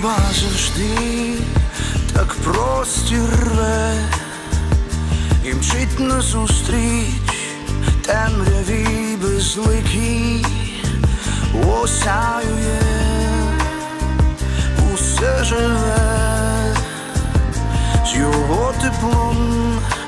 хіба завжди, так простір рве, і мчить назустріч темряві безликій, осяює усе живе, з його теплом малий.